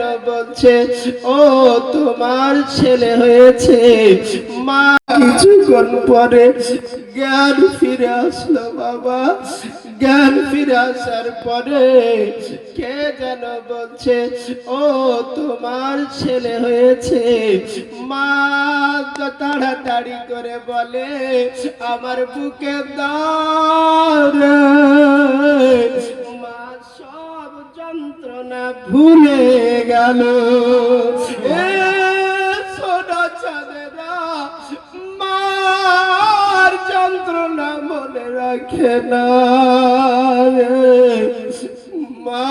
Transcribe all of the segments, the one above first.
বলছে? ও, তোমার ছেলে হয়েছে। মা কিছুক্ষণ পরে জ্ঞান ফিরে আসলো বাবা। জ্ঞান ফিরে আসার পরে কে যেন বলছে, ও, তোমার ছেলে হয়েছে। মা তাড়াতাড়ি করে বলে, আমার বুকে দাঁড় যন্ত্রণা ভুলে গেল। এ সোনা চাঁদেরা, মার যন্ত্রণা মনে রাখে না। মা,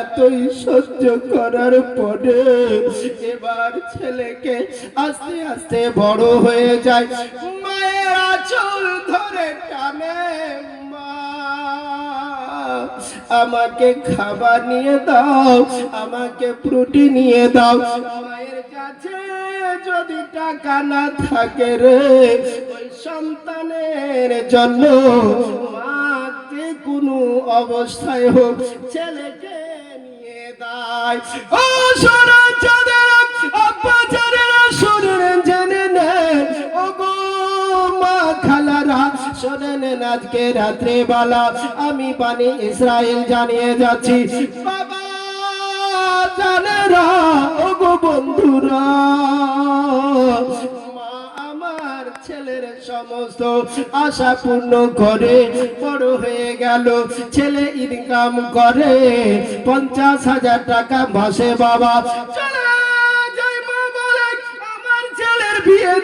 এতই সহ্য করার পরে এবার ছেলেকে আস্তে আস্তে বড় হয়ে যায়। মায়ের আচল ধরে টানে। আমাকে খাবার নিয়ে দাও, আমাকে ফ্রুটি নিয়ে দাও। মায়ের কাছে যদি টাকা না থাকে রে, ওই সন্তানের জন্য মাকে কোনো অবস্থায় হোক, ছেলেকে নিয়ে দায় ও সোনা চাঁদের আজকে রাত্রে বেলা আমি পানি ইসরায়েল জানিয়ে যাচ্ছি, বাবা বন্ধুরা সমস্ত আশা পূর্ণ করে বড় হয়ে গেল। ছেলে ইনকাম করে পঞ্চাশ হাজার টাকা মাসে বাবা। চলে আমার ছেলের বিয়ে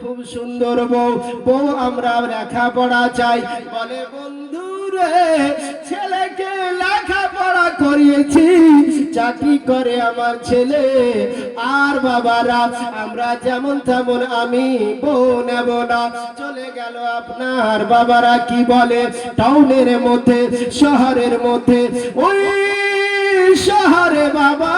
খুব সুন্দর বউ বউ আমরা লেখাপড়া চাই। বলে, বন্ধু রে, ছেলেকে লেখাপড়া করিয়েছি, চাকরি করে আমার ছেলে। আর বাবারা, আমরা যেমন তেমন আমি বউ নেব না। চলে গেল আপনার বাবারা, কি বলে? টাউনের মধ্যে, শহরের মধ্যে। ওই শহরে বাবা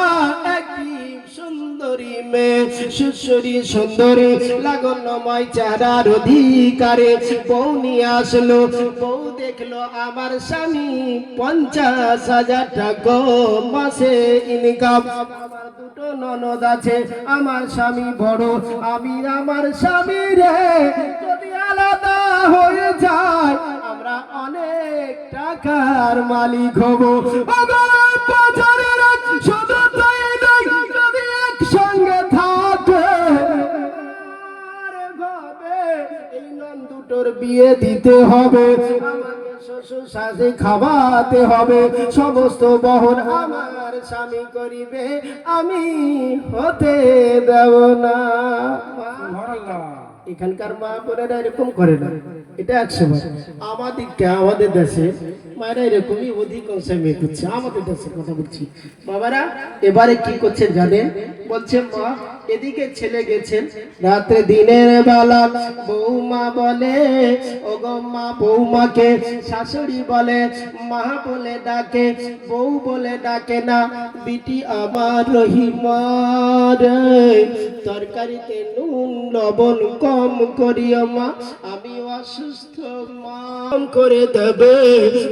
সুন্দরী মেয়ে সুশ্বরী সুন্দরী লাগন্যময় চারার অধিকারে বউ নিয়ে আসলো। বউ দেখল আমার স্বামী পঞ্চাশ হাজার টাকা মাসে ইনকাম দুটো ননদ আছে, আমার স্বামী বড়। আমি আমার স্বামী রে, যদি আলাদা হয়ে যায়, আমরা অনেক টাকার মালিক হব। দুটোর বিয়ে দিতে হবে শ্বশুর শাশি খাওয়াতে হবে। সমস্ত বহন আমার স্বামী করিবে আমি হতে দেব না। এখানকার মা বোনেরা এরকম করে না। এটা একশো আমাদেরকে আমাদের দেশে মায়েরা এরকমই অধিকাংশ মেয়ে করছে। আমাদের দেশের কথা বলছি। বাবারা এবারে কি করছেন জানেন? বলছে মা এদিকে ছেলে গেছেন। রাত্রে দিনের বেলা বৌমা বলে ও মা, বৌমাকে শাশুড়ি বলে, মা বলে ডাকে, বউ বলে ডাকে না, বিটি আমার রহিমার। তরকারিতে নুন, লবণ কম করিও মা, আমি অসুস্থ মা। করে দেবে,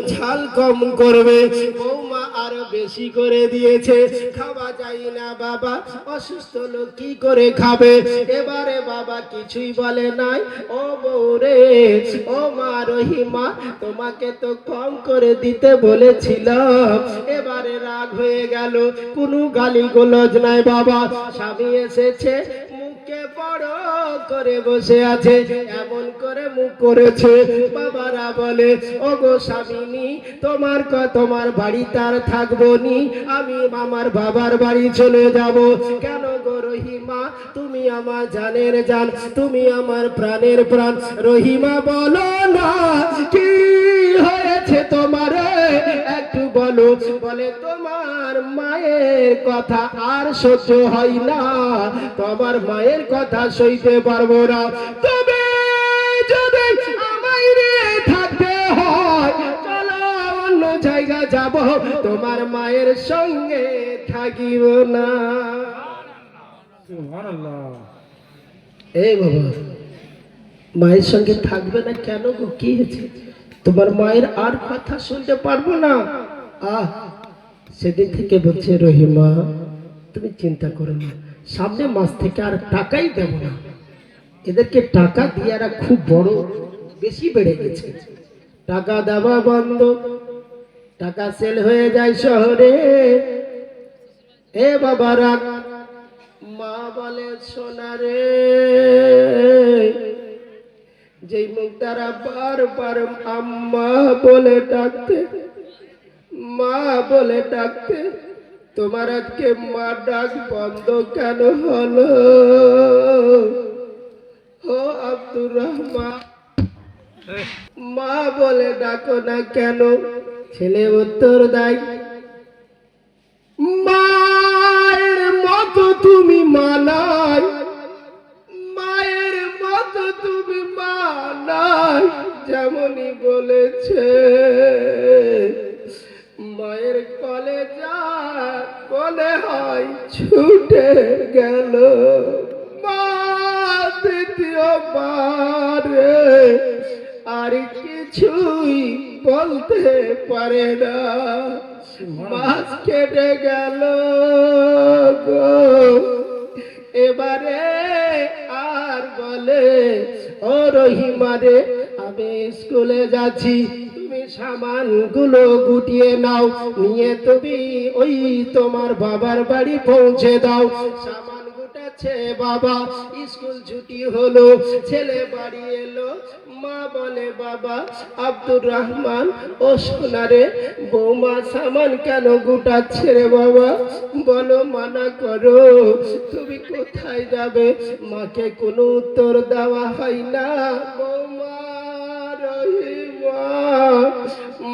ঝাল কম করবে। বৌমা আরও বেশি করে দিয়েছে, খাওয়া যায় না বাবা, অসুস্থ লোক কি করে খাবে? এবারে বাবা কিছুই বলে নাই। ও বৌরে ও মা রহিমা, তোমাকে তো কম করে দিতে বলেছিলাম। এবারে রাগ হয়ে গেল। কোনো গালি গোলজ নাই বাবা। স্বামী এসেছে মুখে বড় করে বসে আছে, এমন করে মুখ করেছে। বাবারা বলে ও গো স্বামিনী, তোমার ক, তোমার বাড়ি তার থাকব নি? আমি আমার বাবার বাড়ি চলে যাব। কেন গো রহিমা, তুমি আমার জানের জান, তুমি আমার প্রাণের প্রাণ। রহিমা বলো না, কি বলো বলে তোমার মায়ের কথা আর সহ্য হয় না। তোমার মায়ের কথা সইতে পারব না। তবে যদি আমায় নিয়ে থাকতে হয় চলো অন্য জায়গা যাব। তোমার মায়ের সঙ্গে থাকিব না। এই বাবা মায়ের সঙ্গে থাকবে না কেন গো? কি হয়েছে? তোমার মায়ের আর কথা শুনতে পারব না। আহ, সেদিন থেকে বলছে, রহিমা, তুমি চিন্তা করো না, সামনে মাস থেকে আর টাকাই দেব না। এদেরকে টাকা দিয়ে খুব বড়, বেশি বেড়ে গেছে। টাকা দেওয়া বন্ধ, টাকা সেল হয়ে যায় শহরে। এ বাবারা মা বলে সোনারে যেই মুখ দ্বারা বারবার আম্মা বলে ডাকতে মা বলে ডাকতে, তোমার আজকে মা ডাক বন্ধ কেন হলো? ও আব্দুর রহমান, মা বলে ডাকো না কেন? ছেলে উত্তর দেয় মায়ের মতো তুমি মানাই মায়ের মতো তুমি মানাই যেমনই বলেছে। ছুটে গেল। মা আর কিছুই বলতে পারে না। মাছ কেটে গেল গো। এবারে আর বলে, ও রহিমারে আমি স্কুলে যাচ্ছি। সামানগুলো গুটিয়ে নাও। নিয়ে তুমি ওই তোমার বাবার বাড়ি পৌঁছে দাও। সামান গুটাচ্ছে বাবা, স্কুল ছুটি হলো, ছেলে বাড়ি এলো। মা বলে, বাবা, আব্দুর রহমান, ও সোনারে বৌমা সামান কেন গুটাচ্ছে রে বাবা? বলো, মানা করো, তুমি কোথায় যাবে? মাকে কোনো উত্তর দেওয়া হয় না, বৌমা।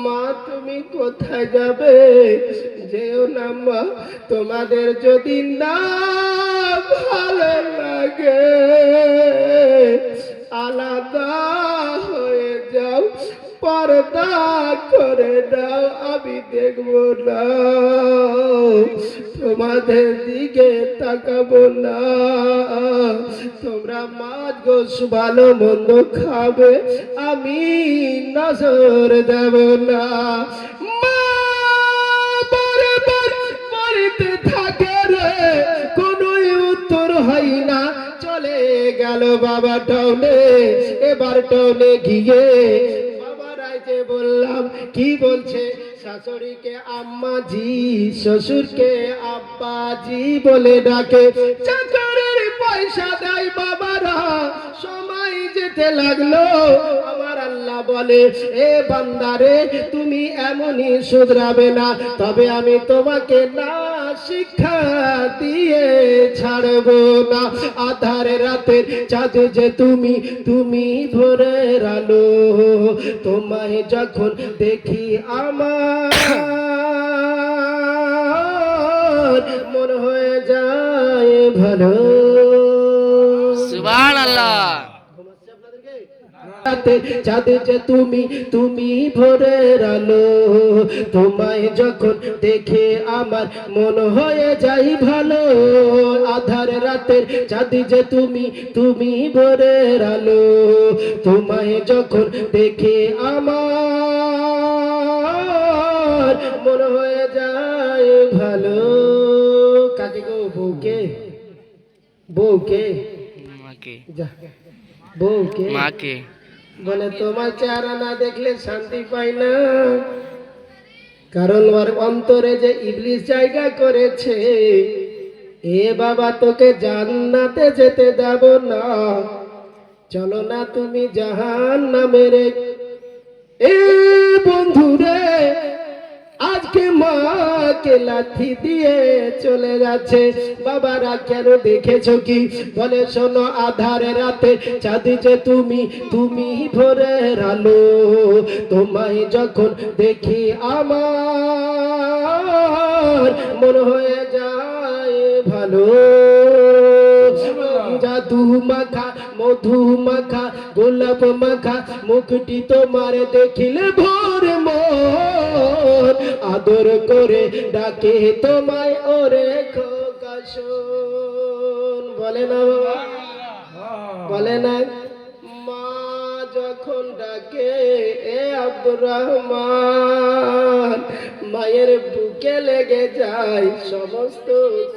মা তুমি কোথায় যাবে? যেও না মা তোমাদের যদি না ভালো লাগে আলাদা পর্দা করে দাও, আমি দেখব না। তোমাদের দিকে তাকাবো না। তোমরা মাছ গোস ভালো মন্দ খাবে, আমি নজর দেব না। হয় না। চলে গেল বাবা টাউনে এবার টাউনে গিয়ে বাবা বললাম কি বলছে? শাশুড়িকে আম্মাজি শ্বশুরকে আব্বাজি বলে ডাকে। চাকরের পয়সা দেয় বাবারা, সময় যেতে লাগল। আমার আল্লাহ বলে, এ বান্দারে, তুমি এমনই শুধরাবে না, তবে আমি তোমাকে না শিক্ষা দিয়ে ছাড়বো না। আধার রাতের চাঁদ যে তুমি তুমি ভোরের আলো। তোমায় যখন দেখি আমার মন চাঁদ যে তুমি তুমি ভোরের আলো। তোমায় যখন দেখে আমার মন হয়ে যাই ভালো। আধার রাতের চাঁদ যে তুমি তুমি ভোরের আলো। তোমায় যখন দেখে আমার মন হয়ে যায় ভালো। কাজে গো বউকে? বউকে? মাকে। যা। বউকে? মাকে। বলে, তোমার চেহারা না দেখলে শান্তি পাই না। কারণ ওর অন্তরে যে ইবলিশ জায়গা করেছে, এ বাবা, তোকে জান্নাতে যেতে দেব না। চলো না তুমি জাহান নামের এ বন্ধুরে আজকে মাকে লাথি দিয়ে চলে যাচ্ছে। বাবারা কেন দেখেছ কি? বলে শোনো আধারে রাতে চাঁদি যে তুমি তুমি ভোরের আলো। তোমায় যখন দেখি আমার মন হয়ে যায় ভালো। জাদু মাখা মধু মাখা গোলাপ মাখা মুখটি তোমার দেখিলে ভোর মন আদর করে ডাকে তোমায় ওরে খোকাশন বলে না বাবা? বলে না? মা কে এ আব্দুর রহমান মায়ের বুকে লেগে যায় সমস্ত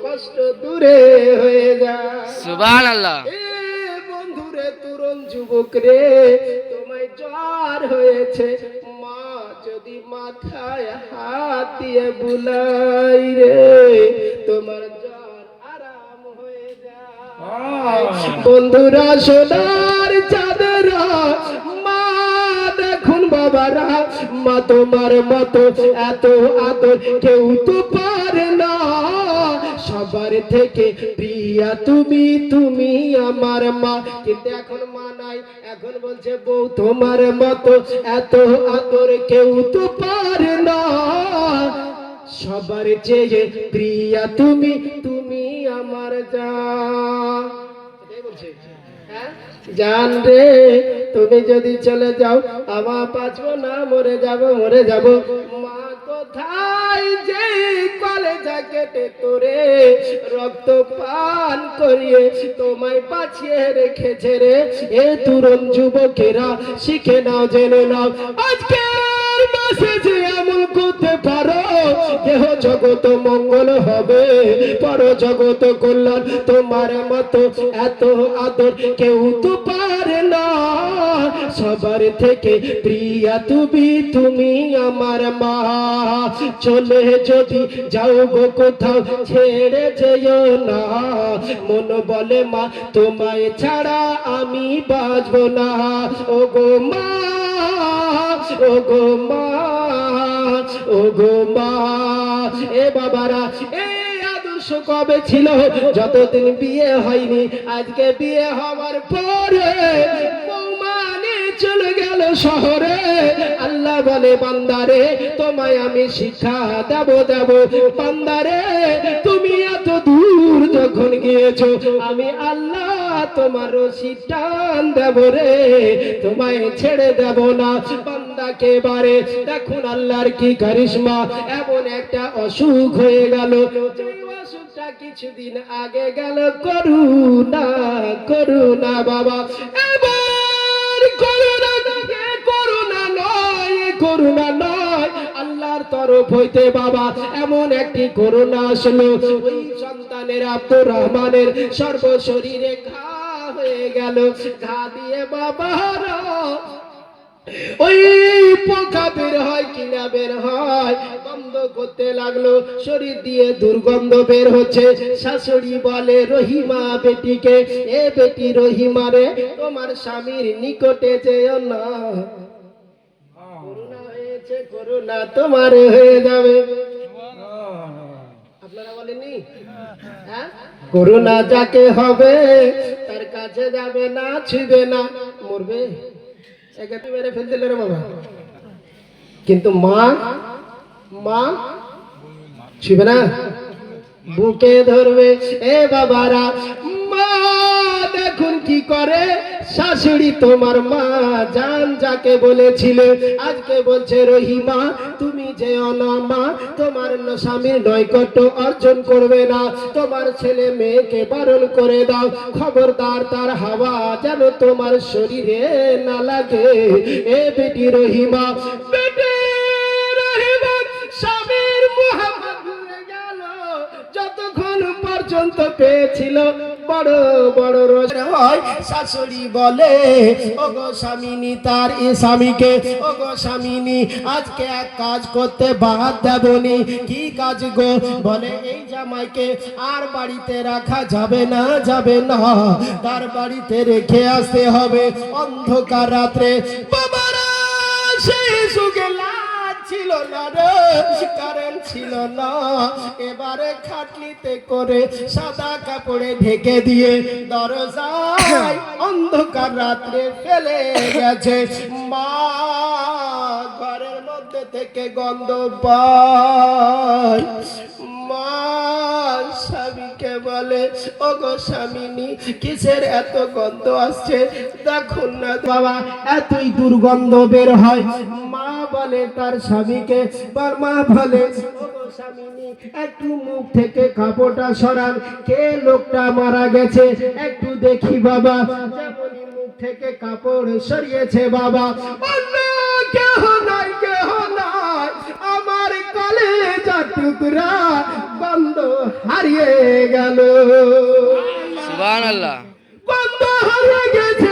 কষ্ট দূরে হয়ে যায়। সুবহান আল্লাহ বন্ধুরে তরুণ যুবক রে তোমায় জ্বর হয়েছে মা মাথায় হাত দিয়ে বুলাই রে তোমার জ্বর আরাম হয়ে যায়। বন্ধুরা সোনার চাঁদরা মা দেখুন বাবারা মা তোমার মতো এত আদর কেউ তো পারে না। সবার থেকে প্রিয়া তুমি তুমি আমার মা। কিন্তু এখন মা নাই। এখন বলছে, বউ, তোমার মতো এত আদর কেউ তো পারে না। সবার চেয়ে প্রিয়া তুমি তুমি আমার যা। হ্যাঁ? জান রে, তুমি যদি চলে যাও, আমার বাঁচবো না, মরে যাব মরে যাব। মা কোথায়? যে কলেজা কেটে তোরে, রক্ত পান করিয়ে তোমায় বাঁচিয়ে রেখেছে রে। এ তরুণ যুবকেরা, শিখে নাও, জেনে নাও। আজকের মাসে যে এমন করতে পারো দেহ জগত মঙ্গল হবে। পর জগত কল্যাণ তোমার মতো এত আদর কেউ তো পারে না। সবার থেকে প্রিয়া তুমি তুমি আমার মা। চলে যদি যাও গো কোথাও, ছেড়ে যেও না। মন বলে মা, তোমায় ছাড়া আমি বাঁচবো না। ও গো মা ও গো মা, ও গো মা, এ বাবারা, এ আদর্শ কবে ছিল? যতদিন বিয়ে হয়নি, আজকে বিয়ে হওয়ার পরে শহরে আল্লাহ বলে, বান্দারে, তোমায় আমি শিক্ষা দেব দেব। বান্দারে, তুমি এত দূর যখন গিয়েছো, আমি আল্লাহ তোমার টান দেব রে, তোমায় ছেড়ে দেব না। বান্দাকে বারে, দেখুন আল্লাহর কি কারিশমা। এমন একটা অসুখ হয়ে গেল। কিছুদিন আগে গেল, করুণা করুণা বাবা। করুণা নয় আল্লাহর তরফ হইতে বাবা, এমন একটি করুণা আসলো। ওই সন্তানের আব্দুর রহমানের সর্ব শরীরে ঘা হয়ে গেল। ঘা দিয়ে বাবার ওই পোকা বের হয় কিনা বের হয় বন্ধ করতে লাগল, শরীর দিয়ে দুর্গন্ধ বের হচ্ছে। শাশুড়ি বলে, রহিমা বেটিকে, এ বেটি রহিমা রে, তোমার স্বামীর নিকটে যেও না। করুণা হয়েছে, করুণা তোমার হয়ে যাবে। আপনারা বলেননি? হ্যাঁ? করুণা যাকে হবে, তার কাছে যাবে না, ছুবে না, মরবে। বাবা। কিন্তু মা মা শিবে না বুকে ধরবে এ বাবারা মা। দেখুন কি করে? শাশুড়ি তোমার মা জান যাকে বলেছিলে, আজকে বলছে রহিমা, তুমি যে অনামা, তোমার স্বামীর নৈকট্য অর্জন করবে না। তোমার ছেলে মেয়েকে বারণ করে দাও। খবরদার তার হাওয়া যেন তোমার শরীরে না লাগে। এ বেটি রহিমা বেটি রহিমা, স্বামীর মোহাম্মদ পর্যন্ত পেয়েছিল। বড় বড় রস হয়। শাশুড়ি বলে, ওগো স্বামিনী, তার এ স্বামীকে, ওগো স্বামিনী, আজকে এক কাজ করতে বাদ দেবনি কি কাজ গো? বলে, এই জামাইকে আর বাড়িতে রাখা যাবে না যাবে না। তার বাড়িতে রেখে আসতে হবে অন্ধকার রাত্রে। ছিল না রে, কারেন্ট ছিল না। এবারে খাটলিতে করে সাদা কাপড়ে ঢেকে দিয়ে দরজায় অন্ধকার রাত্রে ফেলে গেছে। মা, ঘরের মধ্যে থেকে গন্ধ পায়। মা, স্বামীকে বলে, ওগো স্বামিনী, কিসের এত গন্ধ আসছে? দেখুন না বাবা, এতই দুর্গন্ধ বের হয়। বলে তার স্বামীকে মা বলে একটু মুখ থেকে কাপড়টা সরান। কে লোকটা মারা গেছে? একটু দেখি বাবা। মুখ থেকে কাপড় সরিয়েছে বাবা। কেহ নাই কেহ নাই। আমার কলেজার টুকরা বন্ধ হারিয়ে গেল। বন্ধ হারিয়ে গেছে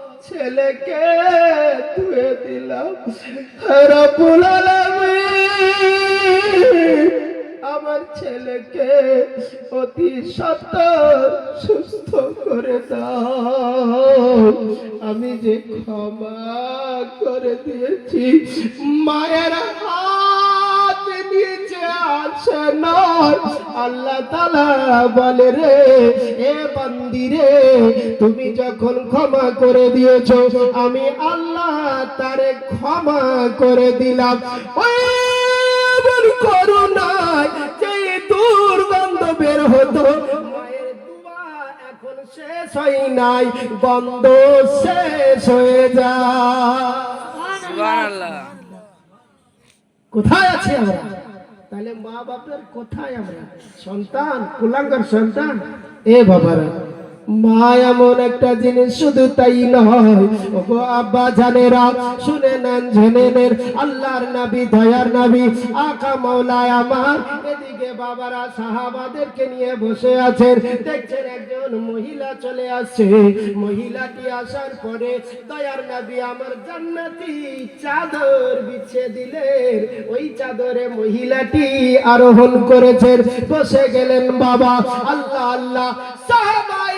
ছেলেকে ধুয়ে দিলাম। আলামিন, আমার ছেলেকে অতি সত্তর সুস্থ করে দাও। আমি যে ক্ষমা করে দিয়েছি, মায়ের হাত নিচে আছে আল্লাহ তালা বলে রে এ বন্দিরে তুমি যখন ক্ষমা করে দিয়েছ আমি আল্লাহ তারে ক্ষমা করে দিলাম। ওই এমন করুণায় যে দুর্গন্ধ বের হতো শেষ হয় নাই শেষ হয়ে আল্লাহ কোথায় আছি আমরা? তাহলে মা বাপের কোথায় আমরা সন্তান কুলাঙ্গার সন্তান এ বাবারা মা, এমন একটা জিনিস শুধু তাই নয়। আব্বা জানেরা, শুনে নেন, জেনে নেন, আল্লাহর নবী, দয়ার নবী, আকা মৌলায় আমার। এদিকে বাবারা সাহাবাদেরকে নিয়ে বসে আছেন। দেখছেন একজন মহিলা চলে আসছে। মহিলাটি আসার পরে দয়ার নবী আমার জান্নাতি চাদর বিছিয়ে দিলেন। ওই চাদরে মহিলাটি আরোহণ করেছেন। বসে গেলেন বাবা, আল্লাহ আল্লাহ। সাহাবাই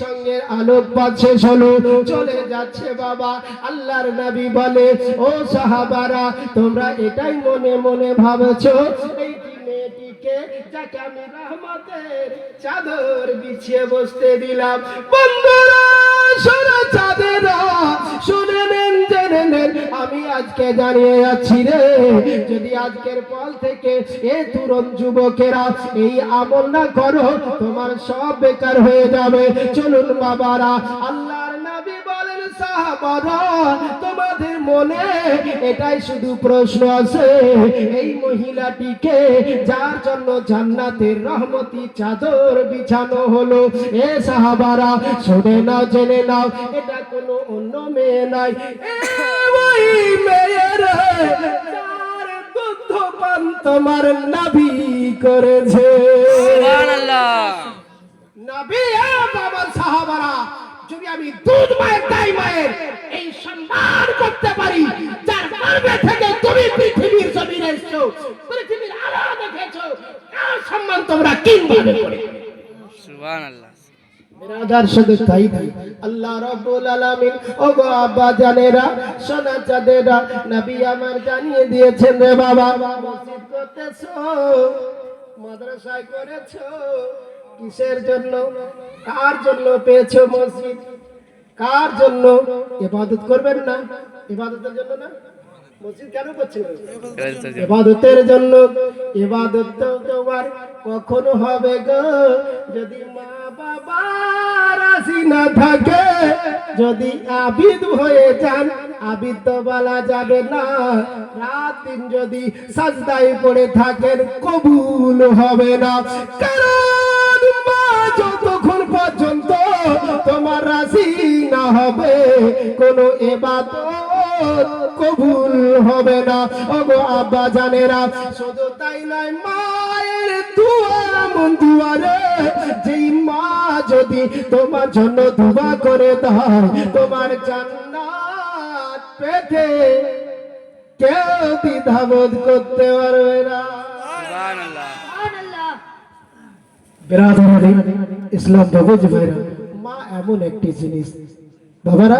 সঙ্গে আলোক পাচ্ছে চলো চলে যাচ্ছে বাবা, আল্লাহর নবী বলে, ও সাহাবারা, তোমরা এটাই মনে মনে ভাবছ? এই মেয়েটিকে যাকে আমি রহমতের চাদর বিছিয়ে বসতে দিলাম। থেকে এ যুবকেরা এই না করো, তোমার সব বেকার হয়ে যাবে। চলুন বাবারা, আল্লাহর নবী বলেন, সাহাবারা, তোমাদের মনে এটাই শুধু প্রশ্ন আছে। এই মহিলাটিকে যার জন্য জান্নাতের রহমতি চাদর বিছানো হলো এ সাহাবারা শুনে নাও জেনে নাও এটা কোনো অন্য মেয়ে নাই ওই মেয়ের যার তোমার নাভি করেছে। সুবহান আল্লাহ নবী বাবা সাহাবারা যদি আমি দুধ মায়ের তাই মায়ের এই সম্মান করতে পারি যার গর্ভে থেকে তুমি পৃথিবীর জমিনে এসছো পৃথিবীর আলো দেখেছ তার সম্মান তোমরা কীভাবে করে? সুবহান শুধু তাই নাই আল্লাহ রাব্বুল আলামিন ওগো আব্বা জানেরা সোনা চাঁদেরা নবী আমার জানিয়ে দিয়েছেন রে বাবা মসজিদ করতেছো মাদ্রাসায় করেছ কিসের জন্য? কার জন্য পেয়েছ মসজিদ? কার জন্য? ইবাদত করবেন না? ইবাদতের জন্য না? মসজিদ কেন করছেন? ইবাদতের জন্য। ইবাদত তোমার কখনো হবে গো। যদি মা বাবা রাজি না থাকে যদি আবিদ হয়ে যান আবিদ তো বলা যাবে না। রাত দিন যদি সাজদায় পড়ে থাকেন কবুল হবে না। কারণ যতক্ষণ পর্যন্ত তোমার রাজি না হবে, কোনো এবাদত কবুল হবে না। ওগো আব্বা জানেরা, শুধু তাই নয়, মায়ের দুয়া মন দুয়ারে যেই মা যদি তোমার জন্য দুয়া করে দেয়, তোমার জান্নাত পেতে কেউ দ্বিধাবোধ করতে পারবে না সুবহানাল্লাহ বেরাদারি ইসলাম বাবুজ ভাইরা মা এমন একটি জিনিস। বাবারা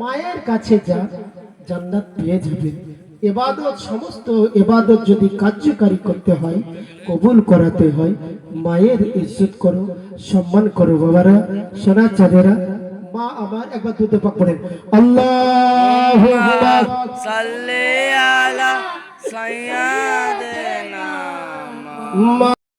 মায়ের কাছে যা জান্নাত পেয়ে যাবে। এবাদত সমস্ত এবাদত যদি কার্যকারী করতে হয় কবুল করাতে হয় মায়ের ইজ্জত করো সম্মান করো বাবারা সোনা চাঁদেরা। মা আমার একবার দুধে পাক পড়েন আল্লাহ সাল্লি আলা সাইয়্যিদিনা মা